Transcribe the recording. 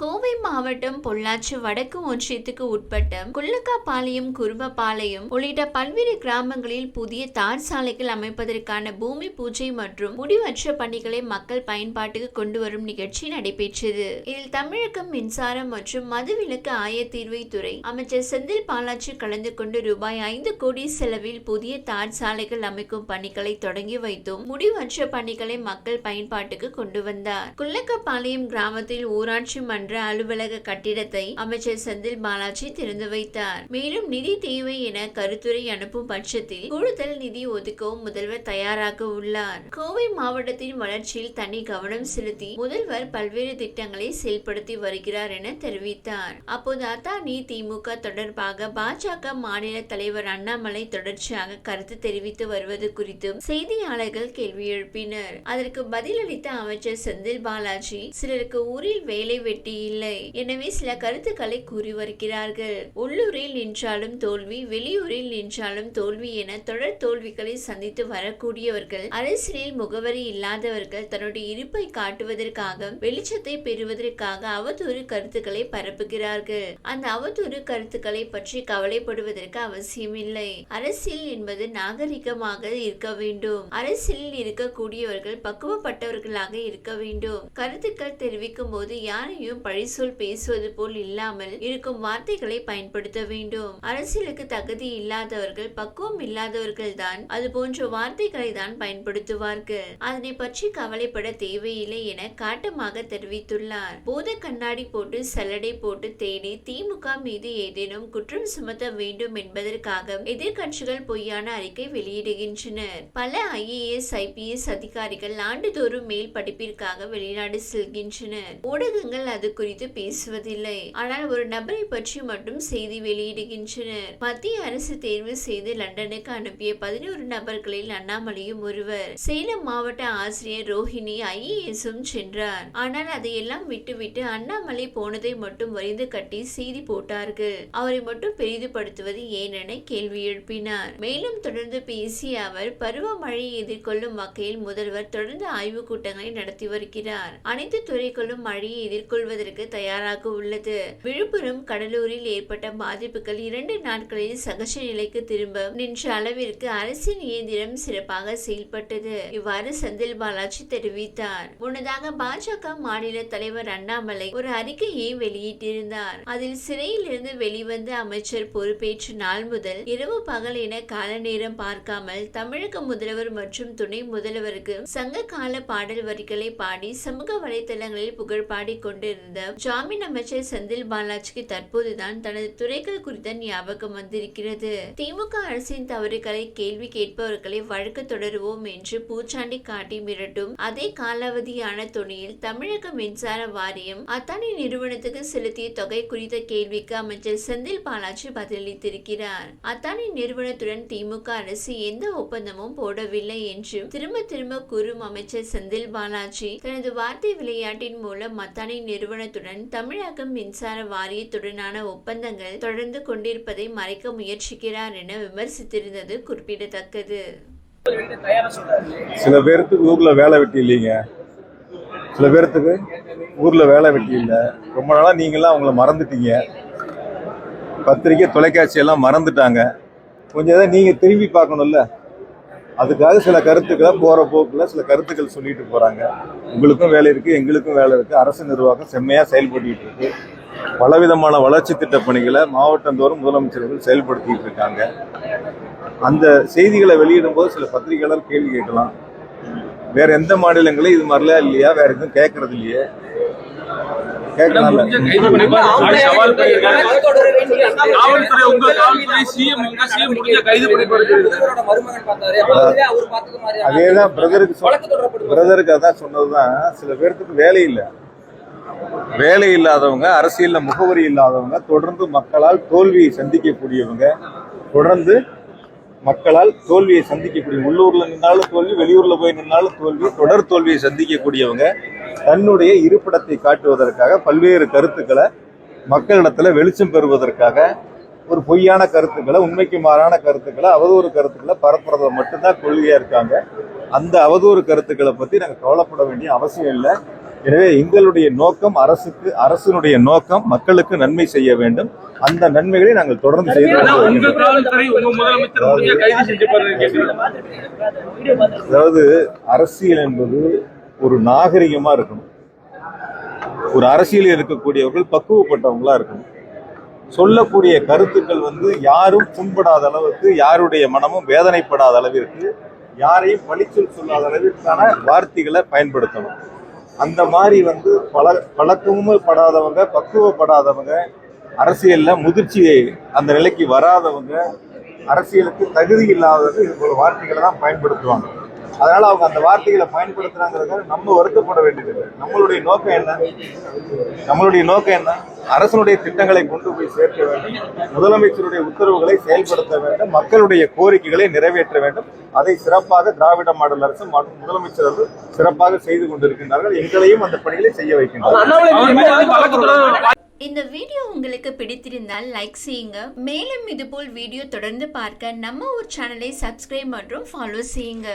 கோவை மாவட்டம் பொள்ளாச்சி வடக்கு ஒன்றியத்துக்கு உட்பட்ட குள்ளக்காப்பாளையம் குருவப்பாளையம் உள்ளிட்ட பல்வேறு கிராமங்களில் புதிய தார் சாலைகள் அமைப்பதற்கான பூமி பூஜை மற்றும் முடிவற்ற பணிகளை மக்கள் பயன்பாட்டுக்கு கொண்டு வரும் நிகழ்ச்சி நடைபெற்றது. இதில் தமிழகம் மின்சாரம் மற்றும் மதுவிலக்கு ஆயத்தீர்வை துறை அமைச்சர் செந்தில் பாலாஜி கலந்து கொண்டு ரூபாய் ஐந்து கோடி செலவில் புதிய தார் சாலைகள் அமைக்கும் பணிகளை தொடங்கி வைத்தும் முடிவற்ற பணிகளை மக்கள் பயன்பாட்டுக்கு கொண்டு வந்தார். குள்ளக்கப்பாளையம் கிராமத்தில் ஊராட்சி மன்ற அலுவலக கட்டிடத்தை அமைச்சர் செந்தில் பாலாஜி திறந்து வைத்தார். மேலும் நிதி தேவை என கருத்துரை அனுப்பும் பட்சத்தில் கூடுதல் நிதி ஒதுக்கவும் முதல்வர் தயாராக உள்ளார். கோவை மாவட்டத்தின் வளர்ச்சியில் தனி கவனம் செலுத்தி முதல்வர் பல்வேறு திட்டங்களை செயல்படுத்தி வருகிறார் என தெரிவித்தார். அப்போது அத்தானி திமுக தொடர்பாக பாஜக மாநில தலைவர் அண்ணாமலை தொடர்ச்சியாக கருத்து தெரிவித்து வருவது குறித்தும் செய்தியாளர்கள் கேள்வி எழுப்பினர். அதற்கு பதிலளித்த அமைச்சர் செந்தில் பாலாஜி சிலருக்கு ஊரில் வேலை வெட்டி இல்லை. எனவே சில கருத்துக்களை கூறி வருகிறார்கள். உள்ளூரில் நின்றாலும் தோல்வி வெளியூரில் நின்றாலும் தோல்வி என தொடர் தோல்விகளை சந்தித்து வரக்கூடியவர்கள் அரசியலில் முகவரி இல்லாதவர்கள் தன்னுடைய இருப்பை காட்டுவதற்காக வெளிச்சத்தை பெறுவதற்காக அவதூறு கருத்துக்களை பரப்புகிறார்கள். அந்த அவதூறு கருத்துக்களை பற்றி கவலைப்படுவதற்கு அவசியமில்லை. அரசியல் என்பது நாகரிகமாக இருக்க வேண்டும். அரசியலில் இருக்கக்கூடியவர்கள் பக்குவப்பட்டவர்களாக இருக்க வேண்டும். கருத்துக்கள் தெரிவிக்கும் போது யாரையும் பழிசொல் பேசுவது போல் இல்லாமல் இருக்கும் வார்த்தைகளை பயன்படுத்த வேண்டும். அரசியலுக்கு தகுதி இல்லாதவர்கள் பக்குவம் இல்லாதவர்கள் தான் அது போன்ற வார்த்தைகளை தான் பயன்படுத்துவார்கள். அதனை பற்றி கவலைப்பட தேவையில்லை என காட்டமாக தெரிவித்துள்ளார். போத கண்ணாடி போட்டு சல்லடை போட்டு தேடி திமுக மீது ஏதேனும் குற்றம் சுமத்த வேண்டும் என்பதற்காக எதிர்க்கட்சிகள் பொய்யான அறிக்கை வெளியிடுகின்றனர். பல ஐஏஎஸ் ஐபிஎஸ் அதிகாரிகள் ஆண்டுதோறும் மேல் படிப்பிற்காக வெளிநாடு செல்கின்றனர். ஊடகங்கள் அது குறித்து பேசுவதில்லை. ஆனால் ஒரு நபரை பற்றி மட்டும் செய்தி வெளியிடுகின்றனர். மத்திய அரசு தேர்வு செய்து லண்டனுக்கு அனுப்பிய பதினோரு நபர்களில் அண்ணாமலையும் ஒருவர். சேலம் மாவட்ட ஆசிரியர் ரோஹிணி ஐஏஎஸும் சென்றார். ஆனால் அதையெல்லாம் விட்டுவிட்டு அண்ணாமலை போனதை மட்டும் வரிந்து கட்டி செய்தி போட்டார்கள். அவரை மட்டும் பெரிதுபடுத்துவது ஏனென கேள்வி எழுப்பினார். மேலும் தொடர்ந்து பேசிய அவர் பருவமழையை எதிர்கொள்ளும் வகையில் முதல்வர் தொடர்ந்து ஆய்வுக் கூட்டங்களை நடத்தி வருகிறார். அனைத்து துறைகளும் மழையை எதிர்கொள்வதற்கு தயாராக உள்ளது. விழுப்புரம் கடலூரில் ஏற்பட்ட பாதிப்புகள் இரண்டு நாட்களில் சகஜ நிலைக்கு திரும்ப நின்ற அளவிற்கு அரசின் இயந்திரம் சிறப்பாக செயல்பட்டது. இவ்வாறு செந்தில் பாலாஜி தெரிவித்தார். முன்னதாக பாஜக மாநில தலைவர் அண்ணாமலை ஒரு அறிக்கையை வெளியிட்டிருந்தார். அதில் சிறையில் இருந்து வெளிவந்த அமைச்சர் பொறுப்பேற்ற நாள் முதல் இரவு பகல் என கால நேரம் பார்க்காமல் தமிழக முதல்வர் மற்றும் துணை முதல்வருக்கு சங்க கால பாடல் வரிகளை பாடி சமூக வலைதளங்களில் புகழ் பாடிக் கொண்டிருந்த ஜாமீன் அமைச்சர் செந்தில் பாலாஜிக்கு தற்போதுதான் தனது துறைகள் குறித்த ஞாபகம் வந்திருக்கிறது. திமுக அரசின் தவறுகளை கேள்வி கேட்பவர்களை வழக்கு தொடருவோம் என்று பூச்சாண்டி காட்டி மிரட்டும் அதே காலாவதியான துணியில் தமிழக மின்சார வாரியம் அத்தானி நிறுவனத்துக்கு செலுத்திய தொகை குறித்த கேள்விக்கு அமைச்சர் செந்தில் பாலாஜி பதிலளித்திருக்கிறார். அத்தானி நிறுவனத்துடன் திமுக அரசு எந்த ஒப்பந்தமும் போடவில்லை என்று திரும்ப திரும்ப கூறும் அமைச்சர் செந்தில் பாலாஜி தனது வார்த்தை விளையாட்டின் மூலம் அத்தானி நிறுவனத்துடன் தமிழகம் மின்சார வாரியத்துடனான ஒப்பந்தங்கள் தொடர்ந்து கொண்டிருப்பதை மறைக்க முயற்சிக்கிறார் என விமர்சித்திருந்தது குறிப்பிடத்தக்கது. சில பேருக்கு ஊர்ல வேலை வெட்டி இல்லைங்க. சில பேர்த்துக்கு ஊர்ல வேலை வெட்டி இல்லை. ரொம்ப நாளா நீங்களாம் அவங்கள மறந்துட்டீங்க. பத்திரிக்கை தொலைக்காட்சி எல்லாம் மறந்துட்டாங்க. கொஞ்சம் இதை நீங்க திரும்பி பார்க்கணும்ல. அதுக்காக சில கருத்துக்களை போகிற போக்கில் சில கருத்துக்கள் சொல்லிட்டு போகிறாங்க உங்களுக்கும் வேலை இருக்குது எங்களுக்கும் வேலை இருக்குது அரசு நிர்வாகம் செம்மையாக செயல்பட்டுட்டு இருக்கு. பலவிதமான வளர்ச்சி திட்ட பணிகளை மாவட்டந்தோறும் முதலமைச்சர்கள் செயல்படுத்திட்டு இருக்காங்க. அந்த செய்திகளை வெளியிடும்போது சில பத்திரிகையாளர் கேள்வி கேட்கலாம். வேற எந்த மாநிலங்களும் இது மாதிரிலாம் இல்லையா? வேற எதுவும் கேட்கறது இல்லையே? மாதிரியான அதேதான் பிரதருக்கு பிரதருக்கு அதான் சொன்னதுதான். சில பேர்த்துக்கு வேலை இல்லை. வேலை இல்லாதவங்க அரசியல்ல முகவரி இல்லாதவங்க தொடர்ந்து மக்களால் தோல்வியை சந்திக்கக்கூடியவங்க தொடர்ந்து மக்களால் தோல்வியை சந்திக்கக்கூடிய உள்ளூரில் நின்னாலும் தோல்வி வெளியூரில் போய் நின்னாலும் தோல்வி தொடர் தோல்வியை சந்திக்கக்கூடியவங்க தன்னுடைய இருப்பிடத்தை காட்டுவதற்காக பல்வேறு கருத்துக்களை மக்களிடத்தில் வெளிச்சம் பெறுவதற்காக ஒரு பொய்யான கருத்துக்களை உண்மைக்கு மாறான கருத்துக்களை அவதூறு கருத்துக்களை பரப்புறத மட்டும்தான் கொள்கையாக இருக்காங்க. அந்த அவதூறு கருத்துக்களை பற்றி நாங்கள் கவலைப்பட வேண்டிய அவசியம் இல்லை. எனவே எங்களுடைய நோக்கம் அரசுக்கு அரசினுடைய நோக்கம் மக்களுக்கு நன்மை செய்ய வேண்டும். அந்த நன்மைகளை நாங்கள் தொடர்ந்து செய்து அதாவது அரசியல் என்பது ஒரு நாகரிகமா இருக்கணும். ஒரு அரசியலில் இருக்கக்கூடியவர்கள் பக்குவப்பட்டவங்களா இருக்கணும். சொல்லக்கூடிய கருத்துக்கள் வந்து யாரும் புண்படாத அளவுக்கு யாருடைய மனமும் வேதனைப்படாத அளவிற்கு யாரையும் பழிச்சொல் சொல்லாத அளவிற்கான வார்த்தைகளை பயன்படுத்தணும். அந்த மாதிரி வந்து பல பழக்கமும் படாதவங்க பக்குவப்படாதவங்க அரசியலில் முதிர்ச்சி அந்த நிலைக்கு வராதவங்க அரசியலுக்கு தகுதி இல்லாதவங்க இது போல வார்த்தைகளை தான் பயன்படுத்துவாங்க. அதனால அவங்க அந்த வார்த்தைகளை பயன்படுத்துறாங்கிறதுக்காக நம்ம வருத்தப்பட வேண்டியதில்லை. நம்மளுடைய நோக்கம் என்ன? நம்மளுடைய நோக்கம் என்ன? அரசனுடைய திட்டங்களை கொண்டு போய் சேர்க்க வேண்டும். முதலமைச்சருடைய உத்தரவுகளை செயல்படுத்த வேண்டும். மக்களுடைய கோரிக்கைகளை நிறைவேற்ற வேண்டும். அதை சிறப்பாக திராவிட மாடல் அரசு மற்றும் முதலமைச்சர் அவர்கள் சிறப்பாக செய்து கொண்டிருக்கின்றார்கள். எங்களையும் அந்த பணிகளை செய்ய தொடர இந்த வீடியோ உங்களுக்கு பிடித்திருந்தால் லைக் செய்யுங்க. மேலும் இதுபோல் வீடியோ தொடர்ந்து பார்க்க நம்ம ஒரு சேனலை சப்ஸ்கிரைப் மற்றும் ஃபாலோ செய்யுங்க.